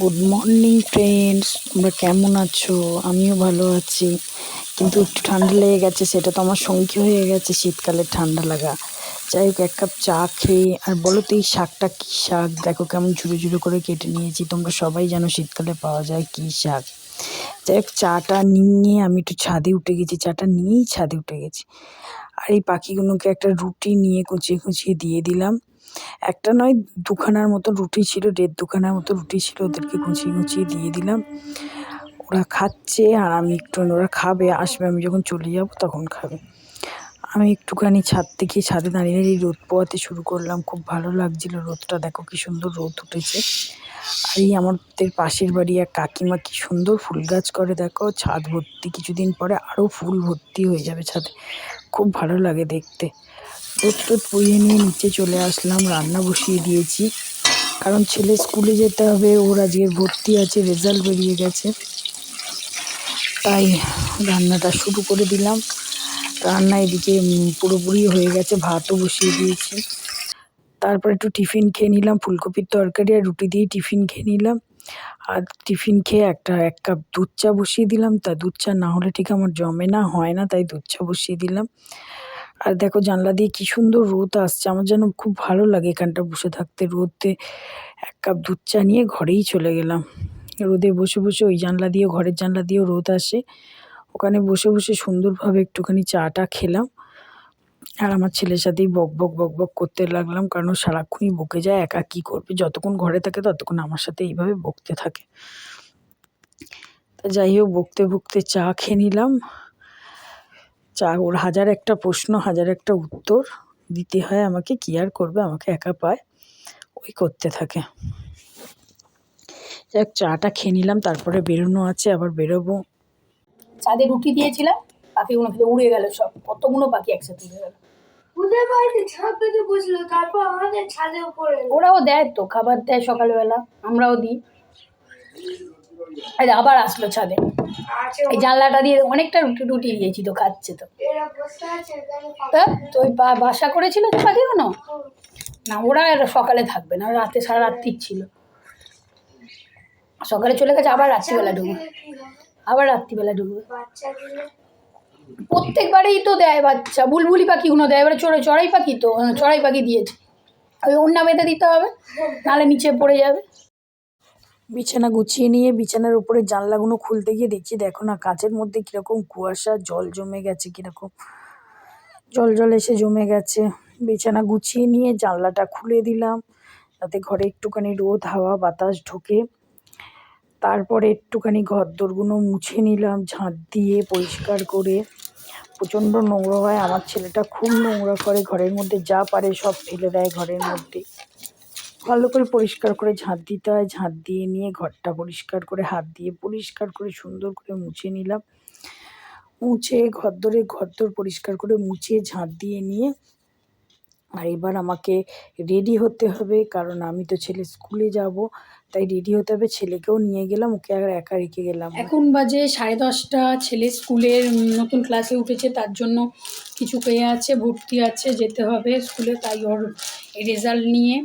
Good morning friends তোমরা কেমন আছো? আমিও ভালো আছি। কিন্তু একটু ঠান্ডা লেগে গেছে, সেটা তো আমার সঙ্গী হয়ে গেছে শীতকালে ঠান্ডা লাগা। যাই হোক, এক কাপ চা খেয়ে, আর বলো তো এই শাকটা কী শাক? দেখো কেমন ঝুড়ো ঝুড়ো করে কেটে নিয়েছি। তোমরা সবাই জানো শীতকালে পাওয়া যায় কী শাক। যাই হোক চাটা নিয়ে আমি একটু ছাদে উঠে গেছি, চাটা নিয়েই ছাদে উঠে গেছি। আর এই পাখিগুলোকে একটা রুটি নিয়ে কুচিয়ে কুচিয়ে দিয়ে দিলাম। একটা নয়, দুখানার মতো রুটি ছিল, দেড় দুখানার মতো রুটি ছিল, ওদেরকে কুচিয়ে কুচিয়ে দিয়ে দিলাম। ওরা খাচ্ছে আর আমি একটু, ওরা খাবে, আসবে, আমি যখন চলে যাব তখন খাবে। আমি একটুখানি ছাদ থেকে ছাদে দাঁড়িয়ে দাঁড়িয়ে রোদ পোয়াতে শুরু করলাম। খুব ভালো লাগছিল রোদটা। দেখো কি সুন্দর রোদ উঠেছে। আর এই আমাদের পাশের বাড়ি এক কাকিমা কি সুন্দর ফুল গাছ করে। দেখো, ছাদ ভর্তি কিছুদিন পরে আরও ফুল ভর্তি হয়ে যাবে ছাদে। খুব ভালো লাগে দেখতে। রোদ টোদ পুড়িয়ে নিয়ে নিচে চলে আসলাম। রান্না বসিয়ে দিয়েছি। কারণ ছেলে স্কুলে যেতে হবে। ওর আজকে ভর্তি আছে, রেজাল্ট বেরিয়ে গেছে। তাই রান্নাটা শুরু করে দিলাম। রান্না এদিকে পুরোপুরি হয়ে গেছে, ভাতও বসিয়ে দিয়েছি। তারপর একটু টিফিন খেয়ে নিলাম, ফুলকপির তরকারি আর রুটি দিয়ে টিফিন খেয়ে নিলাম। আর টিফিন খেয়ে একটা, এক কাপ দুধ চা বসিয়ে দিলাম। তা দুধ চা না হলে ঠিক আমার জমে না, হয় না, তাই দুধ চা বসিয়ে দিলাম। আর দেখো জানলা দিয়ে কি সুন্দর রোদ আসছে, আমার যেন খুব ভালো লাগে এখানটা বসে থাকতে। রোদে এক কাপ দুধ চা নিয়ে ঘরেই চলে গেলাম। রোদে বসে বসে ওই জানলা দিয়ে, ঘরের জানলা দিয়েও রোদ আসে। ওখানে বসে বসে সুন্দরভাবে একটুখানি চাটা খেলাম। আর আমার ছেলের সাথেই বক বক বক বক করতে লাগলাম, কারণ সারাক্ষণই বকে যায়, একা কী করবে? যতক্ষণ ঘরে থাকে, ততক্ষণ আমার সাথে এইভাবে বকতে থাকে। তা যাই হোক, বকতে বকতে চা খেয়ে নিলাম। চা, ওর হাজার একটা প্রশ্ন, হাজার একটা উত্তর দিতে হয় আমাকে, কি আর করবে? আমাকে একা পায়, ওই করতে থাকে। যাক চাটা খেয়ে নিলাম, তারপরে বেরোনো আছে, আবার বেরোবো। ছাদে রুটি দিয়েছিলাম পাখিগুলো খেতে উড়ে গেল সব কতগুলো পাখি একসাথে উড়ে গেল। ওদের বাড়িতে ছাদ পেতে বসল তারপর আমাদের ছাদের উপরে ওরাও দেয় তো খাবার দেয় সকালবেলা আমরাও দিই। আবার আসলো ছাদে। এই জানলাটা দিয়ে অনেকটা রুটি রুটি দিয়েছি তো খাচ্ছে তো। তা ওই বাসা করেছিল তো পাখিগুলো না ওরা সকালে থাকবে না রাতে সারা রাত্রির ছিল সকালে চলে গেছে আবার রাত্রিবেলা ঢুকবে। কি হবে? আবার রাত্রিবেলা ঢুকবে। বাচ্চা প্রত্যেকবারেই তো দেয় বাচ্চা। বুলবুলি পাখিগুলো দেয়। এবারে চড়াই চড়াই পাখি তো হ্যাঁ, চড়াই পাখি দিয়েছে। ওই অন্য বেঁধে দিতে হবে নাহলে নিচে পড়ে যাবে। বিছানা গুছিয়ে নিয়ে বিছানার উপরে জানলাগুলো খুলতে গিয়ে দেখছি দেখো না কাঁচের মধ্যে কীরকম কুয়াশা জল জমে গেছে কীরকম। জল জল এসে জমে গেছে। বিছানা গুছিয়ে নিয়ে জানলাটা খুলে দিলাম। যাতে ঘরে একটুখানি রোদ হাওয়া বাতাস ঢোকে। তারপরে একটুখানি ঘরদোরগুলো মুছে নিলাম, ঝাঁট দিয়ে পরিষ্কার করে। প্রচণ্ড নোংরা হয়, আমার ছেলেটা খুব নোংরা করে, ঘরের মধ্যে যা পারে সব ফেলে দেয় ঘরের মধ্যে। ভালো করে পরিষ্কার করে ঝাঁট দিতে হয়, ঝাঁট দিয়ে নিয়ে ঘরটা পরিষ্কার করে, হাত দিয়ে পরিষ্কার করে, সুন্দর করে মুছে নিলাম। মুছে ঘরদোরে ঘরদোর পরিষ্কার করে মুছে ঝাঁট দিয়ে নিয়ে আর এবার আমাকে রেডি হতে হবে, কারণ আমি তো ছেলে স্কুলে যাব। তাই রেডি হতে হবে, ছেলেকেও নিয়ে গেলাম, ওকে আর একা রেখে গেলাম। এখন বাজে সাড়ে দশটা, ছেলে স্কুলের নতুন ক্লাসে উঠেছে, তার জন্য কিছু পেয়ে আছে, ভর্তি আছে, যেতে হবে স্কুলে, তাই ওর রেজাল্ট নিয়ে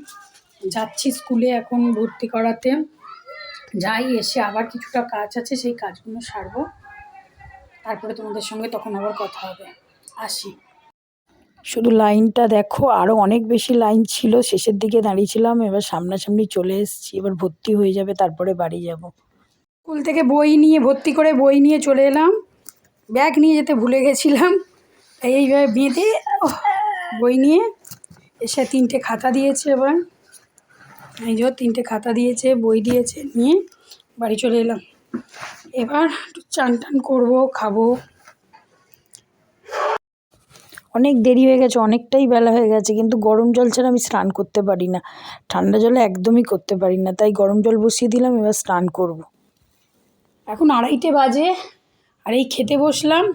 যাচ্ছি স্কুলে এখন ভর্তি করাতে। যাই, এসে আবার কিছুটা কাজ আছে, সেই কাজগুলো সারবো। তারপরে তোমাদের সঙ্গে তখন আবার কথা হবে। আসি। শুধু লাইনটা দেখো আরও অনেক বেশি লাইন ছিল। শেষের দিকে দাঁড়িয়েছিলাম, এবার সামনাসামনি চলে এসেছি, এবার ভর্তি হয়ে যাবে, তারপরে বাড়ি যাব। স্কুল থেকে বই নিয়ে, ভর্তি করে বই নিয়ে চলে এলাম। ব্যাগ নিয়ে যেতে ভুলে গেছিলাম এইভাবে বেঁধে বই নিয়ে এসে তিনটে খাতা দিয়েছে এবার। এই যে তিনটে খাতা দিয়েছে, বই দিয়েছে, নিয়ে বাড়ি চলে এলাম। এবার একটু চান টান করব, খাব। অনেক দেরি হয়ে গেছে, অনেকটাই বেলা হয়ে গেছে, কিন্তু গরম জল ছাড়া আমি স্নান করতে পারি না। ঠান্ডা জলে একদমই করতে পারি না, তাই গরম জল বসিয়ে দিলাম, এবার স্নান করব। এখন আড়াইটে বাজে, আর এই খেতে বসলাম,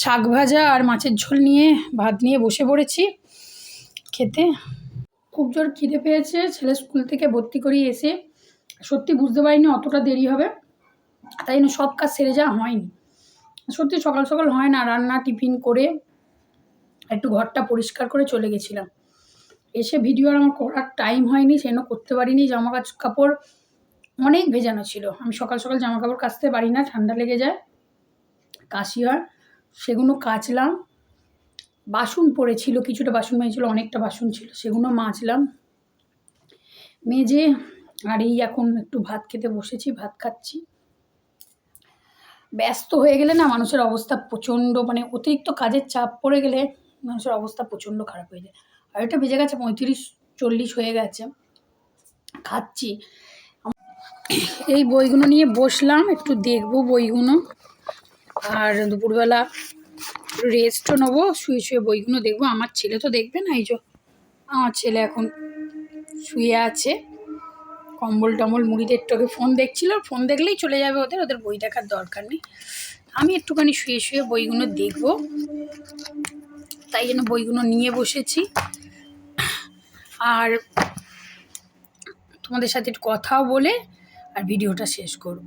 শাক ভাজা আর মাছের ঝোল নিয়ে, ভাত নিয়ে বসে পড়েছি খেতে। খুব জোর খিদে পেয়েছে, ছেলে স্কুল থেকে ভর্তি করিয়ে এসে, সত্যি বুঝতে পারিনি অতটা দেরি হবে, তাই সব কাজ সেরে যাওয়া হয়নি। সত্যি সকাল সকাল হয় না, রান্না, টিফিন করে একটু ঘরটা পরিষ্কার করে চলে গেছিলাম। এসে ভিডিও আর আমার করার টাইম হয়নি, সেজন্য করতে পারিনি। জামা কাপড় অনেক ভেজানো ছিল। আমি সকাল সকাল জামা কাপড় কাচতে পারি না, ঠান্ডা লেগে যায়। কাশি হয়, সেগুলো কাচলাম। বাসন পড়েছিল, কিছুটা বাসন মেজেছিল অনেকটা বাসন ছিল, সেগুলো মাজলাম। মেজে আর এই এখন একটু ভাত খেতে বসেছি, ভাত খাচ্ছি। ব্যস্ত হয়ে গেলে না মানুষের অবস্থা প্রচণ্ড মানে অতিরিক্ত কাজের চাপ পড়ে গেলে মানুষের অবস্থা প্রচণ্ড খারাপ হয়ে যায়। আর এটা বেজে গেছে, পঁয়ত্রিশ চল্লিশ হয়ে গেছে। খাচ্ছি। এই বইগুলো নিয়ে বসলাম, একটু দেখব বইগুলো। আর দুপুরবেলা রেস্টও নেব, শুয়ে শুয়ে বইগুলো দেখব। আমার ছেলে তো দেখবে না, এই যে আমার ছেলে এখন শুয়ে আছে। কম্বল টম্বল মুড়িতে একটু আগে ফোন দেখছিল ফোন দেখলেই চলে যাবে ওদের ওদের বই দেখার দরকার নেই। আমি একটুখানি শুয়ে শুয়ে বইগুলো দেখব। তাই জন্য বইগুলো নিয়ে বসেছি। আর তোমাদের সাথে একটু কথাও বলে আর ভিডিওটা শেষ করব।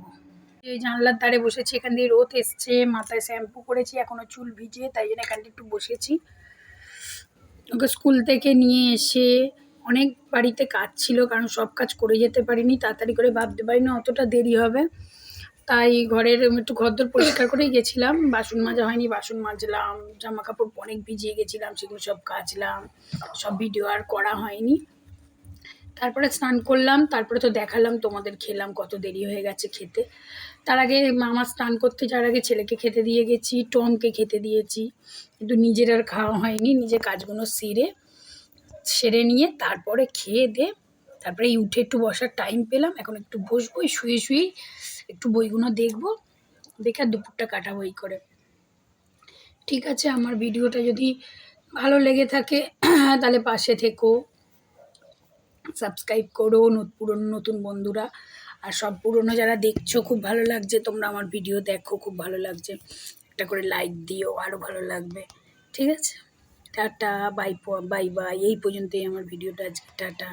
এই জানলার ধারে বসেছি, এখান দিয়ে রোদ এসছে, মাথায় শ্যাম্পু করেছি এখনও চুল ভিজে, তাই জন্য এখানটা একটু বসেছি। ওকে স্কুল থেকে নিয়ে এসে অনেক বাড়িতে কাজ ছিল, কারণ সব কাজ করে যেতে পারিনি, তাড়াতাড়ি করে ভাবতে পারিনি, অতটা দেরি হবে। তাই ঘরের একটু ঘরদোর পরিষ্কার করেই গেছিলাম। বাসন মাজা হয়নি, বাসন মাজলাম জামা কাপড় অনেক ভিজিয়ে গেছিলাম, সেগুলো সব কাচলাম, সব ভিডিও আর করা হয়নি। তারপরে স্নান করলাম, তারপরে তো দেখালাম, তোমাদের খেলাম, কত দেরি হয়ে গেছে খেতে। তার আগে মামা স্নান করতে যাওয়ার আগে ছেলেকে খেতে দিয়ে গেছি, টমকে খেতে দিয়েছি। কিন্তু নিজের আর খাওয়া হয়নি নিজের কাজগুলো সেরে সেরে নিয়ে তারপরে খেয়ে দে, তারপরে এই উঠে একটু বসার টাইম পেলাম, এখন একটু বসবো শুয়ে শুয়েই একটু বইগুলো দেখব, দেখে দুপুরটা কাটাবো বই করে। ঠিক আছে, আমার ভিডিওটা যদি ভালো লেগে থাকে, তাহলে পাশে থেকো, সাবস্ক্রাইব করো পুরনো নতুন বন্ধুরা, আর সব পুরনো যারা দেখছ, খুব ভালো লাগছে, তোমরা আমার ভিডিও দেখো, খুব ভালো লাগছে। একটা করে লাইক দিও আরও ভালো লাগবে। ঠিক আছে? টাটা, বাই বাই বাই, এই পর্যন্তই আমার ভিডিওটা আজকে, টাটা।